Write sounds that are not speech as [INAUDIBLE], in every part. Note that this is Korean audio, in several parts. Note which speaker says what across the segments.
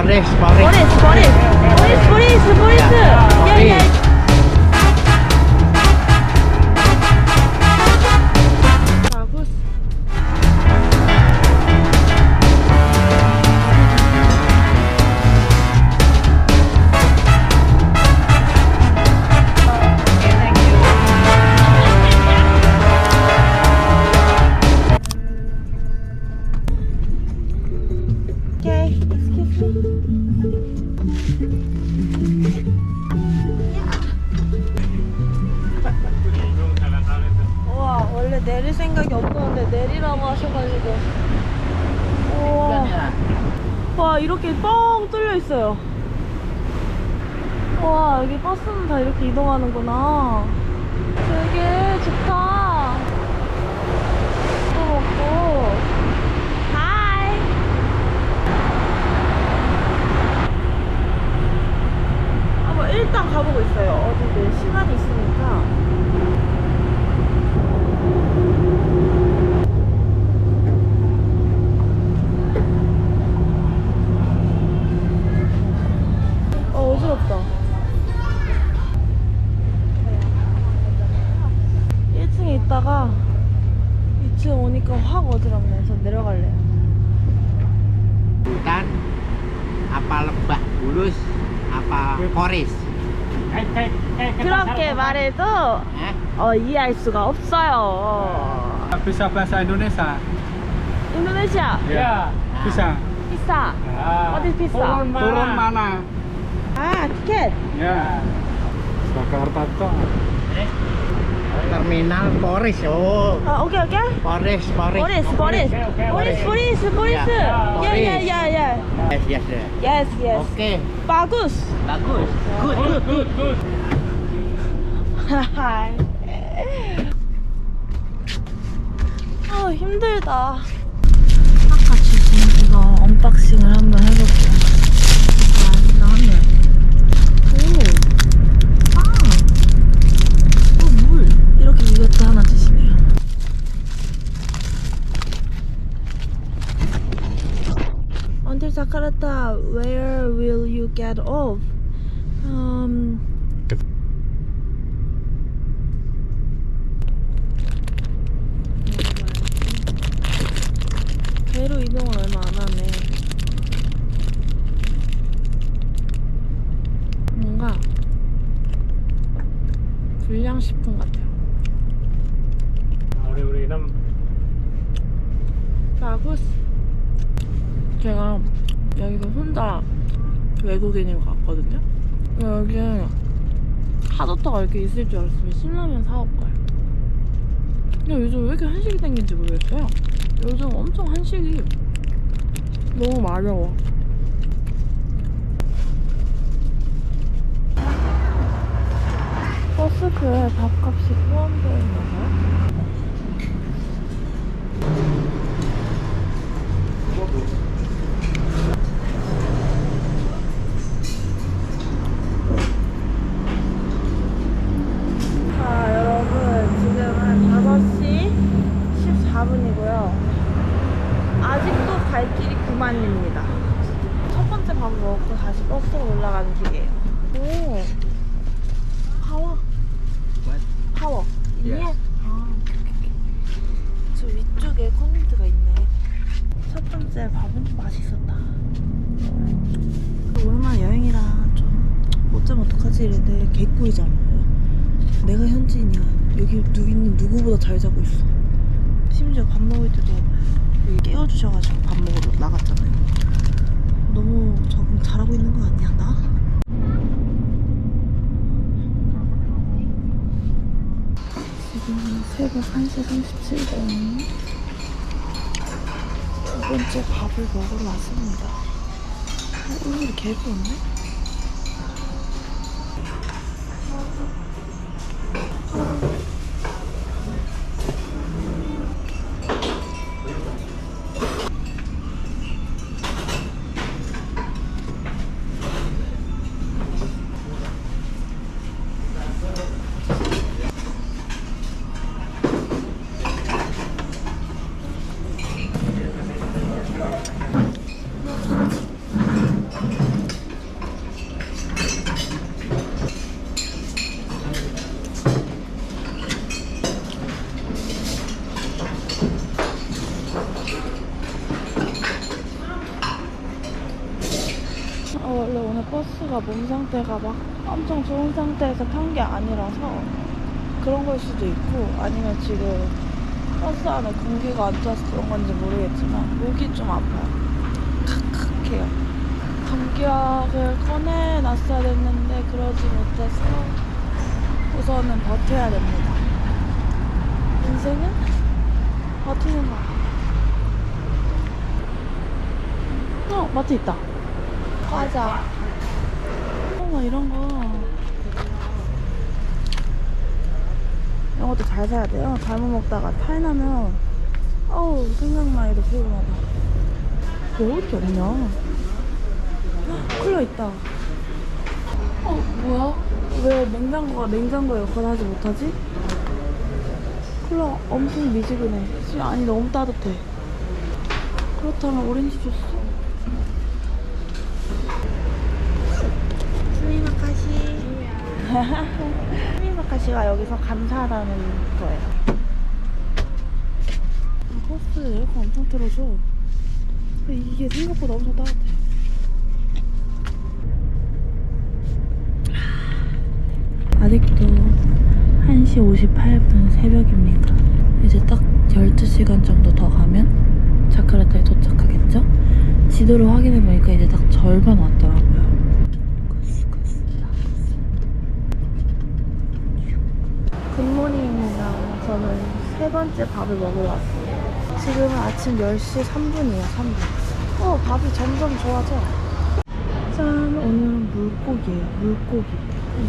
Speaker 1: Forest, forest.
Speaker 2: Forest, forest, forest, forest, forest. Yeah, yeah. Bagus. 이렇게 뻥 뚫려 있어요. 와 여기 버스는 다 이렇게 이동하는구나. 되게 좋다. 또 먹고 하이 한번 일단 가보고 있어요. 어디든 시간이 있으니까 1층에 있다가 2층 오니까 확 어지럽네. 그래서 내려갈래요.
Speaker 1: Hutan, apa lembah bulus, apa forest.
Speaker 2: 그렇게 말해도
Speaker 1: Eh?
Speaker 2: 어, 이해할 수가 없어요.
Speaker 3: Bisa bahasa Indonesia?
Speaker 2: 인도네시아
Speaker 3: Ya. Bisa.
Speaker 2: 비싸.
Speaker 3: Ah.
Speaker 2: 어디 비싸?
Speaker 3: Turun mana?
Speaker 2: 아, 티켓.
Speaker 3: Ya. Jakarta tuh.
Speaker 1: Terminal forest. Oh,
Speaker 2: 아, 오케이, 오케이.
Speaker 1: forest, forest.
Speaker 2: 포레스, 포레스. 포레스, 포레스, 포레스.
Speaker 1: 야,
Speaker 2: 야, 야, 야, 야.
Speaker 1: Yes, yes, yes.
Speaker 2: Yes, yes.
Speaker 1: Oke,
Speaker 2: 바구스.
Speaker 1: bagus. Good, good, good.
Speaker 3: good.
Speaker 2: 아 힘들다. 아까 지금 이거 언박싱을 한번 해볼게요. 아, 라면. 오, 빵. 어, 물. 이것도 하나 주시네요. Until Jakarta, where will you get off? Um, 배로 이동을 얼마 안 하네. 뭔가 불량식품 같아요.
Speaker 3: 우리 우리는
Speaker 2: 바구스. 제가 여기서 혼자 외국인이고 갔거든요. 여기 하도터가 이렇게 있을 줄 알았으면 신라면 사올 거예요. 근데 요즘 왜 이렇게 한식이 땡긴지 모르겠어요. 요즘 엄청 한식이 너무 마려워. 버스크에 밥값이 포함되어 있나 봐요? 자, 여러분, 지금은 5시 14분이고요. 아직도 갈 길이 그만입니다. 첫 번째 밥 먹고 다시 버스로 올라 가는 길이에요. 오, 파워. 파워. 있니?
Speaker 1: Yes.
Speaker 2: 아, 오케이, 오케이. 저 위쪽에 커뮤니티가 있네. 첫 번째 밥은 좀 맛있었다. 오랜만에 여행이라 좀 어쩌면 어떡하지 이랬는데 개꿀이잖아요. 내가 현지인이야. 여기 누 있는 누구보다 잘 자고 있어. 심지어 밥 먹을 때도 여기 깨워주셔가지고 밥 먹으러 나갔잖아요. 너무 적응 잘하고 있는 거 아니야, 나? 지금 새벽 1시 37분 두 번째 밥을 먹으러 왔습니다. 어, 오늘 개비 없네? 버스가 몸 상태가 막 엄청 좋은 상태에서 탄 게 아니라서 그런 걸 수도 있고 아니면 지금 버스 안에 공기가 안 좋아서 그런 건지 모르겠지만 목이 좀 아파요. 칵칵해요. 감기약을 꺼내놨어야 됐는데 그러지 못해서 우선은 버텨야 됩니다. 인생은 버티는 거야. 어, 마트 있다. 과자. 어, 이런 거. 이런 것도 잘 사야 돼요. 잘못 먹다가 탈나면, 어우, 생각만 해도 피곤하다. 먹을 게 없냐? 헉, 콜라 있다. 어, 뭐야? 왜 냉장고가 냉장고에 여건하지 못하지? 콜라 엄청 미지근해. 씨, 아니, 너무 따뜻해. 그렇다면 오렌지 주스? 스미마카시. 스미마카시가 [LAUGHS] 여기서 감사하다는 거예요. 버스 에어컨 엄청 틀어줘. 이게 생각보다 엄청 따뜻해. 아직도 1시 58분 새벽입니다. 이제 딱 12시간 정도 더 가면 자카르타에 도착하겠죠? 지도를 확인해보니까 이제 딱 절반 왔더라고요. 굿모닝입니다. 저는 세 번째 밥을 먹으러 왔어요. 지금은 아침 10시 3분이에요, 3분. 어, 밥이 점점 좋아져. 짠, 오늘은 물고기예요, 물고기.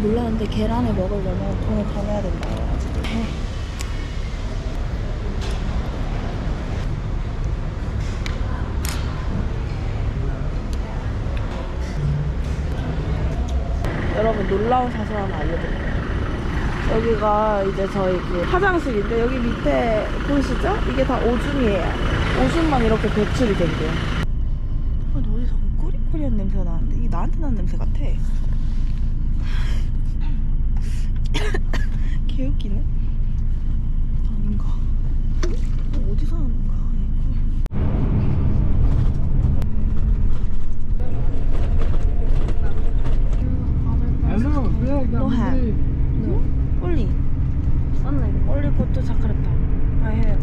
Speaker 2: 몰랐는데 계란을 먹으려면 돈을 더 내야 된다고 해가지고. 네. 여러분 놀라운 하나 알려드릴게요. 여기가 이제 저희 그 화장실인데 여기 밑에 보이시죠? 이게 다 오줌이에요. 오줌만 이렇게 배출이 된대요. 아, 어디서 꼬리꼬리한 냄새가 나는데 이게 나한테 나는 냄새 같아. [LAUGHS] 개웃기네. 아닌가? 어, 어디서 나는 거야?
Speaker 3: Hello, Bill,
Speaker 2: No have.
Speaker 3: No.
Speaker 2: Only. Only. Only go to Jakarta. I have.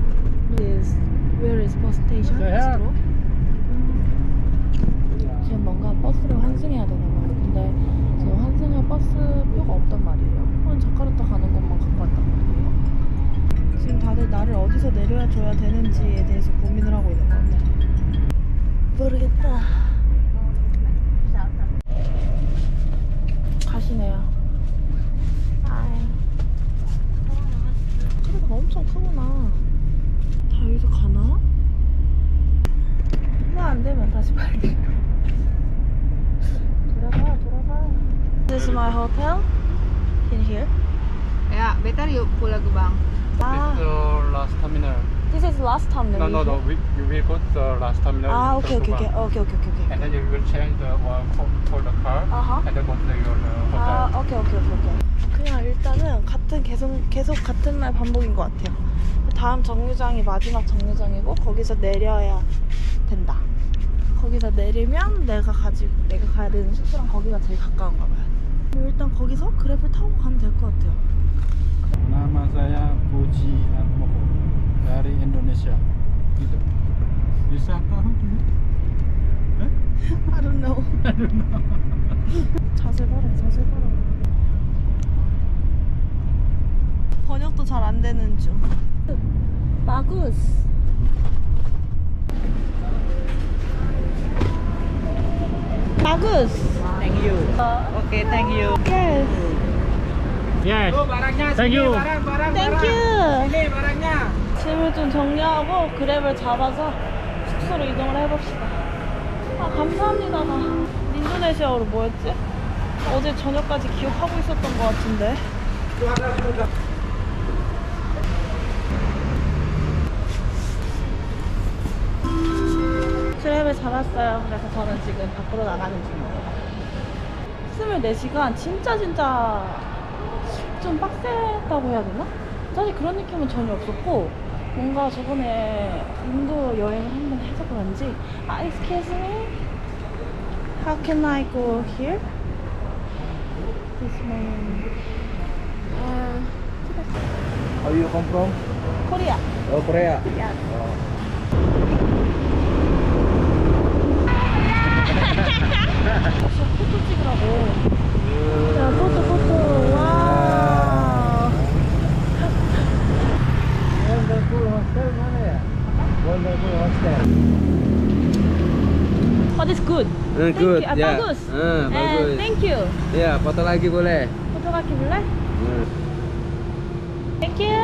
Speaker 2: Is where is bus station? Bistro? 지금 뭔가 버스를 환승해야 되나 봐요. 근데 지금 환승할 버스 표가 없단 말이에요. 그럼 자카르타 가는 것만 갖고 왔단 말이에요. 지금 다들 나를 어디서 내려줘야 되는지에 대해서 고민을 하고 있는 것 같아요. 모르겠다. 가시네요. 아이. 그래도 엄청 크구나. 다 여기서 가나? 안 되면 다시 빨리. 돌아가, 돌아가. This is my hotel. In here.
Speaker 4: Ya, beta di Pulau Gebang.
Speaker 2: 아,
Speaker 3: This is the last terminal.
Speaker 2: this is last time.
Speaker 3: No, no, no. We, you will go to the last terminal.
Speaker 2: 아,
Speaker 3: in
Speaker 2: 오케이, 오케이, 오케이,
Speaker 3: Tokubang.
Speaker 2: 오케이, 오케이, 오케이.
Speaker 3: And then you will change the one for, for the car.
Speaker 2: Uh-huh.
Speaker 3: And then go to your uh,
Speaker 2: 아,
Speaker 3: hotel.
Speaker 2: 오케이, 오케이, 오케이, 오케이. 그냥 일단은 같은 계속 계속 같은 날 반복인 것 같아요. 다음 정류장이 마지막 정류장이고 거기서 내려야 된다. 거기서 내리면 내가 가지고 내가 가야 되는 숙소랑 거기가 제일 가까운가 봐요. 뭐 일단 거기서 그랩을 타고 가면 될 것 같아요.
Speaker 3: Nama saya Puji Atmoko dari Indonesia. Gitu. Bisa tahu tuh? Eh?
Speaker 2: I don't know. [LAUGHS]
Speaker 3: I don't know. [LAUGHS]
Speaker 2: 자세 봐라, 자세 봐라. 번역도 잘 안 되는 중. 마구스. 마구스.
Speaker 1: Thank you. Okay, thank you.
Speaker 2: Yes.
Speaker 1: Yes.
Speaker 3: barangnya
Speaker 1: Thank you.
Speaker 3: barang, barang,
Speaker 2: Thank you.
Speaker 3: Ini barangnya.
Speaker 2: 짐을 좀 정리하고 그랩을 잡아서 숙소로 이동을 해봅시다. 아 감사합니다. 나 인도네시아어로 뭐였지? 어제 저녁까지 기억하고 있었던 것 같은데. 트랩을 잡았어요. 그래서 저는 지금 밖으로 나가는 중입니다. 24시간 진짜 진짜 좀 빡셌다고 해야 되나? 사실 그런 느낌은 전혀 없었고 뭔가 저번에 인도 여행을 한 번 해서 그런지 아 excuse me How can I go here? This one. Uh,
Speaker 1: How you come from?
Speaker 2: Korea.
Speaker 1: Oh, Korea.
Speaker 2: Yes. 저 포토 찍으라고. 자, 포토, 포토. 와.
Speaker 1: Wonderful hostel mana ya? Wonderful hostel.
Speaker 2: Oh, this good.
Speaker 5: Eh,
Speaker 2: Thank
Speaker 5: good,
Speaker 2: you. Ah,
Speaker 5: ya.
Speaker 2: bagus.
Speaker 5: Eh,
Speaker 2: And
Speaker 5: bagus.
Speaker 2: thank you.
Speaker 5: Ya, foto lagi boleh.
Speaker 2: 포토 갖기 볼래?
Speaker 5: Hmm.
Speaker 2: Thank you.